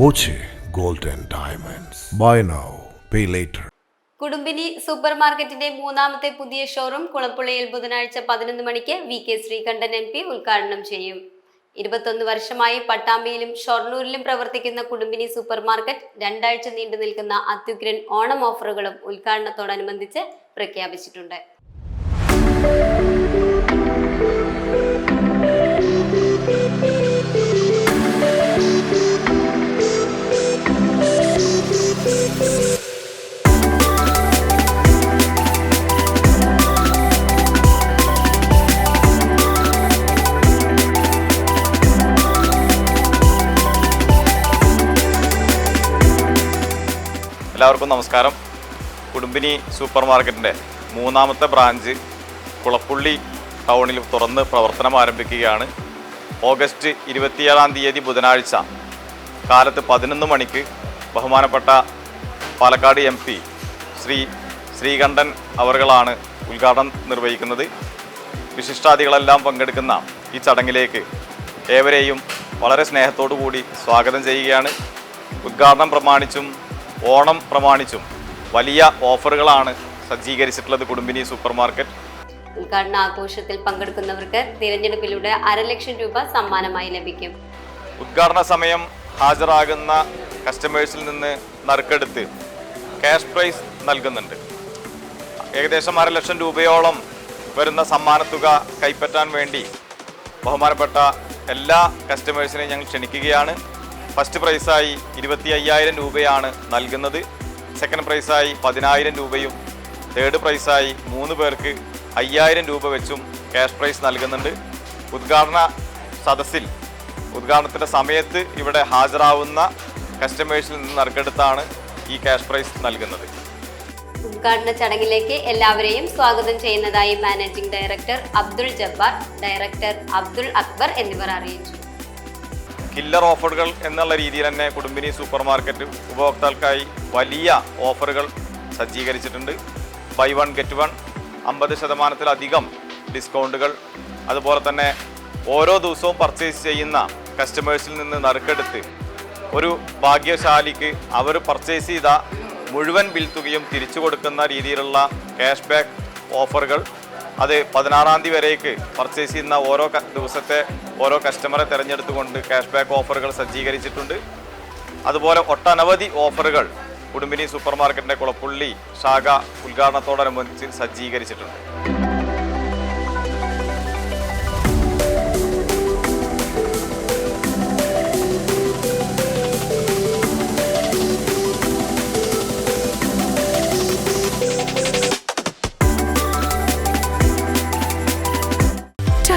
Boche gold and diamonds. Buy now pay later. Kudumbini super മാർക്കറ്റിന്റെ മൂന്നാമത്തെ പുതിയ showroom കുളപ്പുള്ളയിൽ ബുധനാഴ്ച പതിനൊന്ന് മണിക്ക് V K Sreekandan M P ഉദ്ഘാടനം ചെയ്യും. ഇരുപത്തൊന്ന് വർഷമായി പട്ടാമ്പിയിലും ഷൊർണൂരിലും പ്രവർത്തിക്കുന്ന കുടുംബിനി സൂപ്പർ മാർക്കറ്റ് രണ്ടാഴ്ച നീണ്ടു നിൽക്കുന്ന അത്യുഗ്രൻ ഓണം ഓഫറുകളും ഉദ്ഘാടനത്തോടനുബന്ധിച്ച് പ്രഖ്യാപിച്ചിട്ടുണ്ട്. എല്ലാവർക്കും നമസ്കാരം. കുടുംബിനി സൂപ്പർ മാർക്കറ്റിന്റെ മൂന്നാമത്തെ ബ്രാഞ്ച് കുളപ്പുള്ളി ടൗണിൽ തുറന്ന് പ്രവർത്തനം ആരംഭിക്കുകയാണ്. ഓഗസ്റ്റ് ഇരുപത്തിയേഴാം തീയതി ബുധനാഴ്ച കാലത്ത് പതിനൊന്ന് മണിക്ക് ബഹുമാനപ്പെട്ട പാലക്കാട് എം പി ശ്രീ ശ്രീകണ്ഠൻ അവറുകളാണ് ഉദ്ഘാടനം നിർവഹിക്കുന്നത്. വിശിഷ്ടാദികളെല്ലാം പങ്കെടുക്കുന്ന ഈ ചടങ്ങിലേക്ക് ഏവരെയും വളരെ സ്നേഹത്തോടു കൂടി സ്വാഗതം ചെയ്യുകയാണ്. ഉദ്ഘാടനം പ്രമാണിച്ചും ഓണം പ്രമാണിച്ചും വലിയ ഓഫറുകളാണ് സജ്ജീകരിച്ചിട്ടുള്ളത് കുടുംബിനി സൂപ്പർ മാർക്കറ്റ് ഉദ്ഘാടന ആഘോഷത്തിൽ പങ്കെടുക്കുന്നവർക്ക് തിരഞ്ഞെടുപ്പിലൂടെ അരലക്ഷം രൂപ സമ്മാനമായി ലഭിക്കും. ഉദ്ഘാടന സമയം ഹാജരാകുന്ന കസ്റ്റമേഴ്സിൽ നിന്ന് നറുക്കെടുത്ത് ക്യാഷ് പ്രൈസ് നൽകുന്നുണ്ട്. ഏകദേശം അര ലക്ഷം രൂപയോളം വരുന്ന സമ്മാനത്തുക കൈപ്പറ്റാൻ വേണ്ടി ബഹുമാനപ്പെട്ട എല്ലാ കസ്റ്റമേഴ്സിനെയും ഞങ്ങൾ ക്ഷണിക്കുകയാണ്. ഫസ്റ്റ് പ്രൈസായി ഇരുപത്തി അയ്യായിരം രൂപയാണ് നൽകുന്നത്. സെക്കൻഡ് പ്രൈസായി പതിനായിരം രൂപയും തേർഡ് പ്രൈസായി മൂന്ന് പേർക്ക് അയ്യായിരം രൂപ വെച്ചും ക്യാഷ് പ്രൈസ് നൽകുന്നുണ്ട്. ഉദ്ഘാടന സദസ്സിൽ ഉദ്ഘാടനത്തിന്റെ സമയത്ത് ഇവിടെ ഹാജരാവുന്ന കസ്റ്റമേഴ്സിൽ നിന്ന് നറുക്കെടുത്താണ് ഈ ക്യാഷ് പ്രൈസ് നൽകുന്നത്. ഉദ്ഘാടന ചടങ്ങിലേക്ക് എല്ലാവരെയും സ്വാഗതം ചെയ്യുന്നതായി managing director Abdul Jabbar director Abdul Akbar എന്നിവർ അറിയിച്ചു. കില്ലർ ഓഫറുകൾ എന്നുള്ള രീതിയിൽ തന്നെ കുടുംബിനി സൂപ്പർ മാർക്കറ്റ് ഉപഭോക്താക്കൾക്കായി വലിയ ഓഫറുകൾ സജ്ജീകരിച്ചിട്ടുണ്ട്. ബൈ വൺ ഗെറ്റ് വൺ അമ്പത് ശതമാനത്തിലധികം ഡിസ്കൗണ്ടുകൾ അതുപോലെ തന്നെ ഓരോ ദിവസവും പർച്ചേസ് ചെയ്യുന്ന കസ്റ്റമേഴ്സിൽ നിന്ന് നറുക്കെടുത്ത് ഒരു ഭാഗ്യശാലിക്ക് അവർ പർച്ചേസ് ചെയ്ത മുഴുവൻ ബിൽ തുകയും തിരിച്ചു കൊടുക്കുന്ന രീതിയിലുള്ള ക്യാഷ് ബാക്ക് ഓഫറുകൾ അത് പതിനാറാം തീയതി വരേക്ക് പർച്ചേസ് ചെയ്യുന്ന ഓരോ ദിവസത്തെ ഓരോ കസ്റ്റമറെ തിരഞ്ഞെടുത്തുകൊണ്ട് ക്യാഷ് ബാക്ക് ഓഫറുകൾ സജ്ജീകരിച്ചിട്ടുണ്ട്. അതുപോലെ ഒട്ടനവധി ഓഫറുകൾ കുടുംബിനി സൂപ്പർ മാർക്കറ്റിന്റെ കുളപ്പുള്ളി ശാഖ ഉദ്ഘാടനത്തോടനുബന്ധിച്ച് സജ്ജീകരിച്ചിട്ടുണ്ട്.